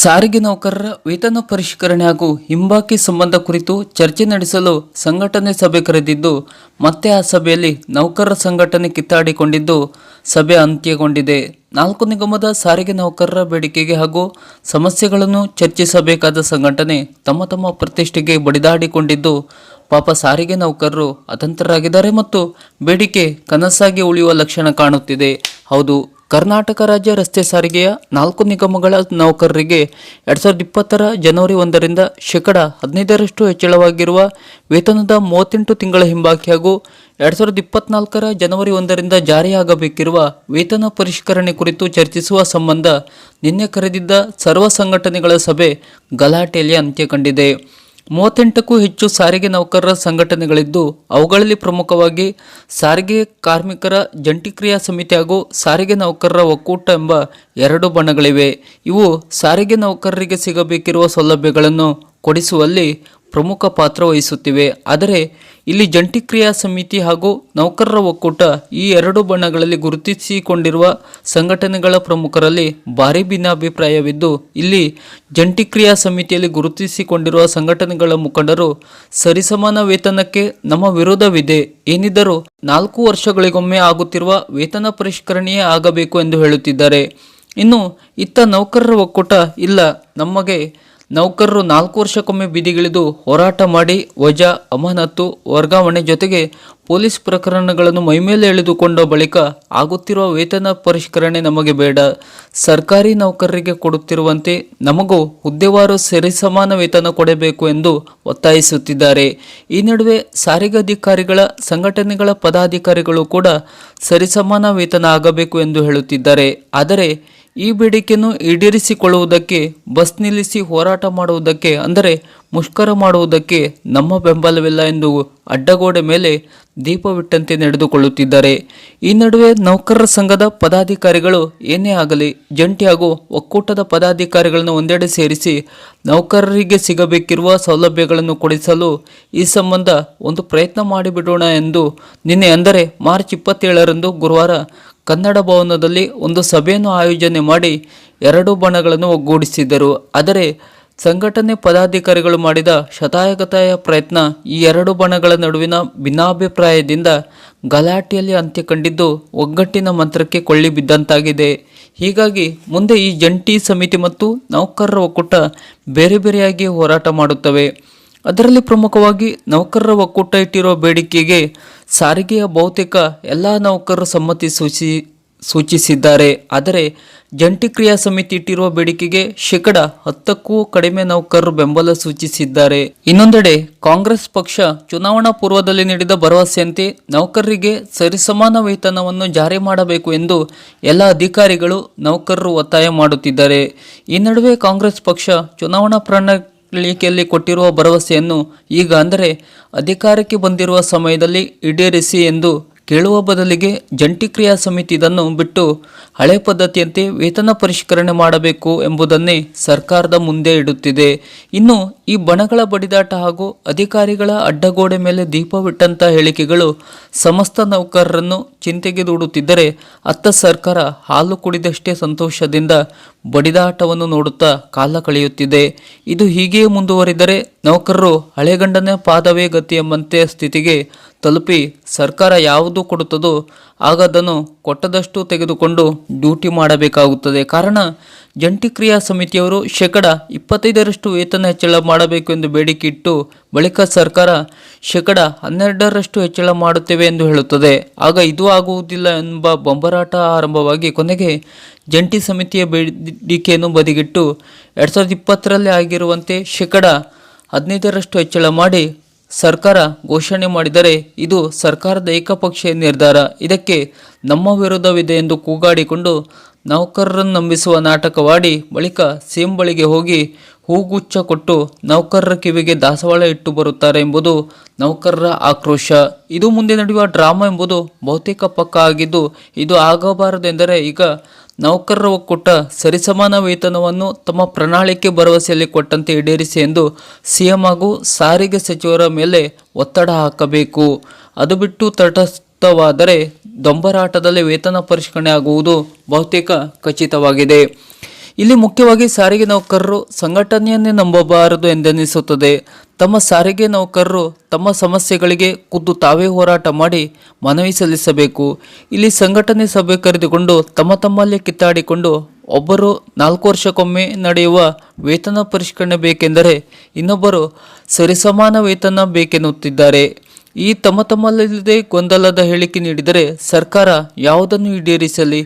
ಸಾರಿಗೆ ನೌಕರರ ವೇತನ ಪರಿಷ್ಕರಣೆ ಹಾಗೂ ಹಿಂಬಾಕಿ ಸಂಬಂಧ ಕುರಿತು ಚರ್ಚೆ ನಡೆಸಲು ಸಂಘಟನೆ ಸಭೆ ಕರೆದಿದ್ದು, ಮತ್ತೆ ಆ ಸಭೆಯಲ್ಲಿ ನೌಕರರ ಸಂಘಟನೆ ಕಿತ್ತಾಡಿಕೊಂಡಿದ್ದು ಸಭೆ ಅಂತ್ಯಗೊಂಡಿದೆ. ನಾಲ್ಕು ನಿಗಮದ ಸಾರಿಗೆ ನೌಕರರ ಬೇಡಿಕೆಗೆ ಹಾಗೂ ಸಮಸ್ಯೆಗಳನ್ನು ಚರ್ಚಿಸಬೇಕಾದ ಸಂಘಟನೆ ತಮ್ಮ ತಮ್ಮ ಪ್ರತಿಷ್ಠೆಗೆ ಬಡಿದಾಡಿಕೊಂಡಿದ್ದು, ಪಾಪ ಸಾರಿಗೆ ನೌಕರರು ಅತಂತ್ರರಾಗಿದ್ದಾರೆ ಮತ್ತು ಬೇಡಿಕೆ ಕನಸಾಗಿ ಉಳಿಯುವ ಲಕ್ಷಣ ಕಾಣುತ್ತಿದೆ. ಹೌದು ಕರ್ನಾಟಕ ರಾಜ್ಯ ರಸ್ತೆ ಸಾರಿಗೆಯ ನಾಲ್ಕು ನಿಗಮಗಳ ನೌಕರರಿಗೆ ಎರಡ್ ಸಾವಿರದ ಇಪ್ಪತ್ತರ ಜನವರಿ ಒಂದರಿಂದ ಶೇಕಡ ಹದಿನೈದರಷ್ಟು ಹೆಚ್ಚಳವಾಗಿರುವ ವೇತನದ ಮೂವತ್ತೆಂಟು ತಿಂಗಳ ಹಿಂಬಾಕಿ ಹಾಗೂ ಎರಡ್ ಸಾವಿರದ ಇಪ್ಪತ್ನಾಲ್ಕರ ಜನವರಿ ಒಂದರಿಂದ ಜಾರಿಯಾಗಬೇಕಿರುವ ವೇತನ ಪರಿಷ್ಕರಣೆ ಕುರಿತು ಚರ್ಚಿಸುವ ಸಂಬಂಧ ನಿನ್ನೆ ಕರೆದಿದ್ದ ಸರ್ವ ಸಂಘಟನೆಗಳ ಸಭೆ ಗಲಾಟೆಯಲ್ಲಿ ಅಂತ್ಯ ಕಂಡಿದೆ ಮೂವತ್ತೆಂಟಕ್ಕೂ ಹೆಚ್ಚು ಸಾರಿಗೆ ನೌಕರರ ಸಂಘಟನೆಗಳಿದ್ದು, ಅವುಗಳಲ್ಲಿ ಪ್ರಮುಖವಾಗಿ ಸಾರಿಗೆ ಕಾರ್ಮಿಕರ ಜಂಟಿ ಕ್ರಿಯಾ ಸಮಿತಿ ಹಾಗೂ ಸಾರಿಗೆ ನೌಕರರ ಒಕ್ಕೂಟ ಎಂಬ ಎರಡು ಬಣಗಳಿವೆ ಇವು ಸಾರಿಗೆ ನೌಕರರಿಗೆ ಸಿಗಬೇಕಿರುವ ಸೌಲಭ್ಯಗಳನ್ನು ಕೊಡಿಸುವಲ್ಲಿ ಪ್ರಮುಖ ಪಾತ್ರ ವಹಿಸುತ್ತಿವೆ. ಆದರೆ, ಇಲ್ಲಿ ಜಂಟಿ ಕ್ರಿಯಾ ಸಮಿತಿ ಹಾಗೂ ನೌಕರರ ಒಕ್ಕೂಟ ಈ ಎರಡು ಬಣಗಳಲ್ಲಿ ಗುರುತಿಸಿಕೊಂಡಿರುವ ಸಂಘಟನೆಗಳ ಪ್ರಮುಖರಲ್ಲಿ ಭಾರಿ ಭಿನ್ನಾಭಿಪ್ರಾಯವಿದ್ದು, ಇಲ್ಲಿ ಜಂಟಿ ಕ್ರಿಯಾ ಸಮಿತಿಯಲ್ಲಿ ಗುರುತಿಸಿಕೊಂಡಿರುವ ಸಂಘಟನೆಗಳ ಮುಖಂಡರು ಸರಿಸಮಾನ ವೇತನಕ್ಕೆ ನಮ್ಮ ವಿರೋಧವಿದೆ. ಏನಿದ್ದರೂ ನಾಲ್ಕು ವರ್ಷಗಳಿಗೊಮ್ಮೆ ಆಗುತ್ತಿರುವ ವೇತನ ಪರಿಷ್ಕರಣೆಯೇ ಆಗಬೇಕು ಎಂದು ಹೇಳುತ್ತಿದ್ದಾರೆ. ಇನ್ನು ಇತ್ತ ನೌಕರರ ಒಕ್ಕೂಟ ಇಲ್ಲ. ನಮಗೆ ನೌಕರರು ನಾಲ್ಕು ವರ್ಷಕ್ಕೊಮ್ಮೆ ಬೀದಿಗಿಳಿದು ಹೋರಾಟ ಮಾಡಿ ವಜಾ ಅಮಾನತು ವರ್ಗಾವಣೆ ಜೊತೆಗೆ ಪೊಲೀಸ್ ಪ್ರಕರಣಗಳನ್ನು ಮೈಮೇಲೆ ಎಳೆದುಕೊಂಡ ಬಳಿಕ ಆಗುತ್ತಿರುವ ವೇತನ ಪರಿಷ್ಕರಣೆ ನಮಗೆ ಬೇಡ. ಸರ್ಕಾರಿ ನೌಕರರಿಗೆ ಕೊಡುತ್ತಿರುವಂತೆ ನಮಗೂ ಹುದ್ದೆವಾರು ಸರಿಸಮಾನ ವೇತನ ಕೊಡಬೇಕು ಎಂದು ಒತ್ತಾಯಿಸುತ್ತಿದ್ದಾರೆ. ಈ ನಡುವೆ ಸಾರಿಗೆ ಅಧಿಕಾರಿಗಳ, ಸಂಘಟನೆಗಳ ಪದಾಧಿಕಾರಿಗಳು ಕೂಡ ಸರಿಸಮಾನ ವೇತನ ಆಗಬೇಕು ಎಂದು ಹೇಳುತ್ತಿದ್ದಾರೆ. ಆದರೆ ಈ ಬೇಡಿಕೆಯನ್ನು ಈಡೇರಿಸಿಕೊಳ್ಳುವುದಕ್ಕೆ, ಬಸ್ ನಿಲ್ಲಿಸಿ ಹೋರಾಟ ಮಾಡುವುದಕ್ಕೆ, ಅಂದರೆ ಮುಷ್ಕರ ಮಾಡುವುದಕ್ಕೆ ನಮ್ಮ ಬೆಂಬಲವಿಲ್ಲ ಎಂದು ಅಡ್ಡಗೋಡೆ ಮೇಲೆ ದೀಪವಿಟ್ಟಂತೆ ನಡೆದುಕೊಳ್ಳುತ್ತಿದ್ದಾರೆ. ಈ ನಡುವೆ ನೌಕರರ ಸಂಘದ ಪದಾಧಿಕಾರಿಗಳು ಏನೇ ಆಗಲಿ, ಜಂಟಿ ಹಾಗೂ ಒಕ್ಕೂಟದ ಪದಾಧಿಕಾರಿಗಳನ್ನು ಒಂದೆಡೆ ಸೇರಿಸಿ ನೌಕರರಿಗೆ ಸಿಗಬೇಕಿರುವ ಸೌಲಭ್ಯಗಳನ್ನು ಕೊಡಿಸಲು ಈ ಸಂಬಂಧ ಒಂದು ಪ್ರಯತ್ನ ಮಾಡಿಬಿಡೋಣ ಎಂದು ನಿನ್ನೆ ಅಂದರೆ ಮಾರ್ಚ್ ಇಪ್ಪತ್ತೇಳರಂದು ಗುರುವಾರ ಕನ್ನಡ ಭವನದಲ್ಲಿ ಒಂದು ಸಭೆಯನ್ನು ಆಯೋಜನೆ ಮಾಡಿ ಎರಡು ಬಣಗಳನ್ನು ಒಗ್ಗೂಡಿಸಿದ್ದರು. ಆದರೆ ಸಂಘಟನೆ ಪದಾಧಿಕಾರಿಗಳು ಮಾಡಿದ ಶತಾಯಗತಾಯ ಪ್ರಯತ್ನ ಈ ಎರಡು ಬಣಗಳ ನಡುವಿನ ಭಿನ್ನಾಭಿಪ್ರಾಯದಿಂದ ಗಲಾಟೆಯಲ್ಲಿ ಅಂತ್ಯ ಕಂಡಿದ್ದು ಒಗ್ಗಟ್ಟಿನ ಮಂತ್ರಕ್ಕೆ ಕೊಳ್ಳಿ ಬಿದ್ದಂತಾಗಿದೆ. ಹೀಗಾಗಿ ಮುಂದೆ ಈ ಜಂಟಿ ಸಮಿತಿ ಮತ್ತು ನೌಕರರ ಒಕ್ಕೂಟ ಬೇರೆ ಬೇರೆಯಾಗಿ ಹೋರಾಟ ಮಾಡುತ್ತವೆ. ಅದರಲ್ಲಿ ಪ್ರಮುಖವಾಗಿ ನೌಕರರ ಒಕ್ಕೂಟ ಇಟ್ಟಿರುವ ಬೇಡಿಕೆಗೆ ಸಾರಿಗೆಯ ಬಹುತೇಕ ಎಲ್ಲ ನೌಕರರು ಸಮ್ಮತಿ ಸೂಚಿ, ಸೂಚಿಸಿದ್ದಾರೆ. ಆದರೆ ಜಂಟಿ ಕ್ರಿಯಾ ಸಮಿತಿ ಇಟ್ಟಿರುವ ಬೇಡಿಕೆಗೆ ಶೇಕಡ ಹತ್ತಕ್ಕೂ ಕಡಿಮೆ ನೌಕರರು ಬೆಂಬಲ ಸೂಚಿಸಿದ್ದಾರೆ. ಇನ್ನೊಂದೆಡೆ ಕಾಂಗ್ರೆಸ್ ಪಕ್ಷ ಚುನಾವಣಾ ಪೂರ್ವದಲ್ಲಿ ನೀಡಿದ ಭರವಸೆಯಂತೆ ನೌಕರರಿಗೆ ಸರಿಸಮಾನ ವೇತನವನ್ನು ಜಾರಿ ಮಾಡಬೇಕು ಎಂದು ಎಲ್ಲ ಅಧಿಕಾರಿಗಳು ನೌಕರರು ಒತ್ತಾಯ ಮಾಡುತ್ತಿದ್ದಾರೆ. ಈ ನಡುವೆ ಕಾಂಗ್ರೆಸ್ ಪಕ್ಷ ಚುನಾವಣಾ ಪ್ರಣಾಳಿಕೆಯಲ್ಲಿ ಕೊಟ್ಟಿರುವ ಭರವಸೆಯನ್ನು ಈಗ ಅಂದರೆ ಅಧಿಕಾರಕ್ಕೆ ಬಂದಿರುವ ಸಮಯದಲ್ಲಿ ಈಡೇರಿಸಿ ಎಂದು ಕೇಳುವ ಬದಲಿಗೆ ಜಂಟಿ ಕ್ರಿಯಾ ಸಮಿತಿ ಇದನ್ನು ಬಿಟ್ಟು ಹಳೆ ಪದ್ಧತಿಯಂತೆ ವೇತನ ಪರಿಷ್ಕರಣೆ ಮಾಡಬೇಕು ಎಂಬುದನ್ನೇ ಸರ್ಕಾರದ ಮುಂದೆ ಇಡುತ್ತಿದೆ. ಇನ್ನು ಈ ಬಣಗಳ ಬಡಿದಾಟ ಹಾಗೂ ಅಧಿಕಾರಿಗಳ ಅಡ್ಡಗೋಡೆ ಮೇಲೆ ದೀಪವಿಟ್ಟಂಥ ಹೇಳಿಕೆಗಳು ಸಮಸ್ತ ನೌಕರರನ್ನು ಚಿಂತೆಗೆ ದೂಡುತ್ತಿದ್ದರೆ ಅತ್ತ ಸರ್ಕಾರ ಹಾಲು ಕುಡಿದಷ್ಟೇ ಸಂತೋಷದಿಂದ ಬಡಿದಾಟವನ್ನು ನೋಡುತ್ತಾ ಕಾಲ ಕಳೆಯುತ್ತಿದೆ. ಇದು ಹೀಗೆಯೇ ಮುಂದುವರಿದರೆ ನೌಕರರು ಹಳೆಗಂಡನ ಪಾದವೇ ಗತಿ ಎಂಬಂತೆ ಸ್ಥಿತಿಗೆ ತಲುಪಿ ಸರ್ಕಾರ ಯಾವುದು ಕೊಡುತ್ತದೋ ಆಗ ಅದನ್ನು ಕೊಟ್ಟದಷ್ಟು ತೆಗೆದುಕೊಂಡು ಡ್ಯೂಟಿ ಮಾಡಬೇಕಾಗುತ್ತದೆ. ಕಾರಣ, ಜಂಟಿ ಕ್ರಿಯಾ ಸಮಿತಿಯವರು ಶೇಕಡ ಇಪ್ಪತ್ತೈದರಷ್ಟು ವೇತನ ಹೆಚ್ಚಳ ಮಾಡಬೇಕು ಎಂದು ಬೇಡಿಕೆ ಇಟ್ಟು ಬಳಿಕ ಸರ್ಕಾರ ಶೇಕಡ ಹನ್ನೆರಡರಷ್ಟು ಹೆಚ್ಚಳ ಮಾಡುತ್ತೇವೆ ಎಂದು ಹೇಳುತ್ತದೆ. ಆಗ ಇದು ಆಗುವುದಿಲ್ಲ ಎಂಬ ಬೊಂಬರಾಟ ಆರಂಭವಾಗಿ ಕೊನೆಗೆ ಜಂಟಿ ಸಮಿತಿಯ ಬೇಡಿಕೆಯನ್ನು ಬದಿಗಿಟ್ಟು ಎರಡು ಸಾವಿರದ ಇಪ್ಪತ್ತರಲ್ಲಿ ಆಗಿರುವಂತೆ ಶೇಕಡ ಹದಿನೈದರಷ್ಟು ಹೆಚ್ಚಳ ಮಾಡಿ ಸರ್ಕಾರ ಘೋಷಣೆ ಮಾಡಿದರೆ ಇದು ಸರ್ಕಾರದ ಏಕಪಕ್ಷೀಯ ನಿರ್ಧಾರ. ಇದಕ್ಕೆ ನಮ್ಮ ವಿರೋಧವಿದೆ ಎಂದು ಕೂಗಾಡಿಕೊಂಡು ನೌಕರರನ್ನು ನಂಬಿಸುವ ನಾಟಕವಾಡಿ ಬಳಿಕ ಸಿಎಂ ಬಳಿಗೆ ಹೋಗಿ ಹೂಗುಚ್ಛ ಕೊಟ್ಟು ನೌಕರರ ಕಿವಿಗೆ ದಾಸವಾಳ ಇಟ್ಟು ಬರುತ್ತಾರೆ ಎಂಬುದು ನೌಕರರ ಆಕ್ರೋಶ. ಇದು ಮುಂದೆ ನಡೆಯುವ ಡ್ರಾಮಾ ಎಂಬುದು ಬಹುತೇಕ ಪಕ್ಕ ಆಗಿದ್ದು, ಇದು ಆಗಬಾರದೆಂದರೆ ಈಗ ನೌಕರರ ಒಕ್ಕೂಟ ಸರಿಸಮಾನ ವೇತನವನ್ನು ತಮ್ಮ ಪ್ರಣಾಳಿಕೆ ಭರವಸೆಯಲ್ಲಿ ಕೊಟ್ಟಂತೆ ಈಡೇರಿಸಿ ಎಂದು ಸಿಎಂ ಹಾಗೂ ಸಾರಿಗೆ ಸಚಿವರ ಮೇಲೆ ಒತ್ತಡ ಹಾಕಬೇಕು. ಅದು ಬಿಟ್ಟು ತಟಸ್ಥವಾದರೆ ದೊಂಬರಾಟದಲ್ಲಿ ವೇತನ ಪರಿಷ್ಕರಣೆ ಆಗುವುದು ಬಹುತೇಕ ಖಚಿತವಾಗಿದೆ. ಇಲ್ಲಿ ಮುಖ್ಯವಾಗಿ ಸಾರಿಗೆ ನೌಕರರು ಸಂಘಟನೆಯನ್ನೇ ನಂಬಬಾರದು ಎಂದೆನಿಸುತ್ತದೆ. ತಮ್ಮ ಸಾರಿಗೆ ನೌಕರರು ತಮ್ಮ ಸಮಸ್ಯೆಗಳಿಗೆ ಖುದ್ದು ತಾವೇ ಹೋರಾಟ ಮಾಡಿ ಮನವಿ ಸಲ್ಲಿಸಬೇಕು. ಇಲ್ಲಿ ಸಂಘಟನೆ ಸಭೆ ಕರೆದುಕೊಂಡು ತಮ್ಮ ತಮ್ಮಲ್ಲೇ ಕಿತ್ತಾಡಿಕೊಂಡು ಒಬ್ಬರು ನಾಲ್ಕು ವರ್ಷಕ್ಕೊಮ್ಮೆ ನಡೆಯುವ ವೇತನ ಪರಿಷ್ಕರಣೆ ಬೇಕೆಂದರೆ ಇನ್ನೊಬ್ಬರು ಸರಿಸಮಾನ ವೇತನ ಬೇಕೆನ್ನುತ್ತಿದ್ದಾರೆ. ಈ ತಮ್ಮ ತಮ್ಮಲ್ಲದೆ ಗೊಂದಲದ ಹೇಳಿಕೆ ನೀಡಿದರೆ ಸರ್ಕಾರ ಯಾವುದನ್ನು ಈಡೇರಿಸಲಿ?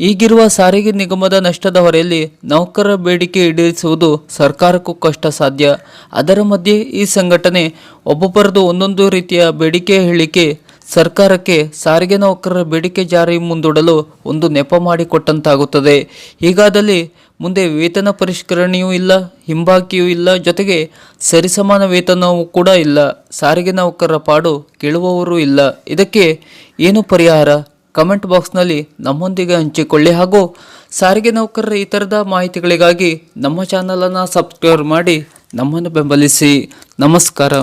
ಈಗಿರುವ ಸಾರಿಗೆ ನಿಗಮದ ನಷ್ಟದ ಹೊರೆಯಲ್ಲಿ ನೌಕರರ ಬೇಡಿಕೆ ಈಡೇರಿಸುವುದು ಸರ್ಕಾರಕ್ಕೂ ಕಷ್ಟ ಸಾಧ್ಯ. ಅದರ ಮಧ್ಯೆ ಈ ಸಂಘಟನೆ ಒಬ್ಬೊಬ್ಬರದು ಒಂದೊಂದು ರೀತಿಯ ಬೇಡಿಕೆ ಹೇಳಿಕೆ, ಸರ್ಕಾರಕ್ಕೆ ಸಾರಿಗೆ ನೌಕರರ ಬೇಡಿಕೆ ಜಾರಿ ಮುಂದೂಡಲು ಒಂದು ನೆಪ ಮಾಡಿಕೊಟ್ಟಂತಾಗುತ್ತದೆ. ಹೀಗಾದಲ್ಲಿ ಮುಂದೆ ವೇತನ ಪರಿಷ್ಕರಣೆಯೂ ಇಲ್ಲ, ಹಿಂಬಾಕಿಯೂ ಇಲ್ಲ, ಜೊತೆಗೆ ಸರಿಸಮಾನ ವೇತನವೂ ಕೂಡ ಇಲ್ಲ. ಸಾರಿಗೆ ನೌಕರರ ಪಾಡು ಕೇಳುವವರೂ ಇಲ್ಲ. ಇದಕ್ಕೆ ಏನು ಪರಿಹಾರ? ಕಮೆಂಟ್ ಬಾಕ್ಸ್ನಲ್ಲಿ ನಮ್ಮೊಂದಿಗೆ ಹಂಚಿಕೊಳ್ಳಿ. ಹಾಗೂ ಸಾರಿಗೆ ನೌಕರರ ಈ ಥರದ ಮಾಹಿತಿಗಳಿಗಾಗಿ ನಮ್ಮ ಚಾನಲನ್ನು ಸಬ್ಸ್ಕ್ರೈಬ್ ಮಾಡಿ ನಮ್ಮನ್ನು ಬೆಂಬಲಿಸಿ. ನಮಸ್ಕಾರ.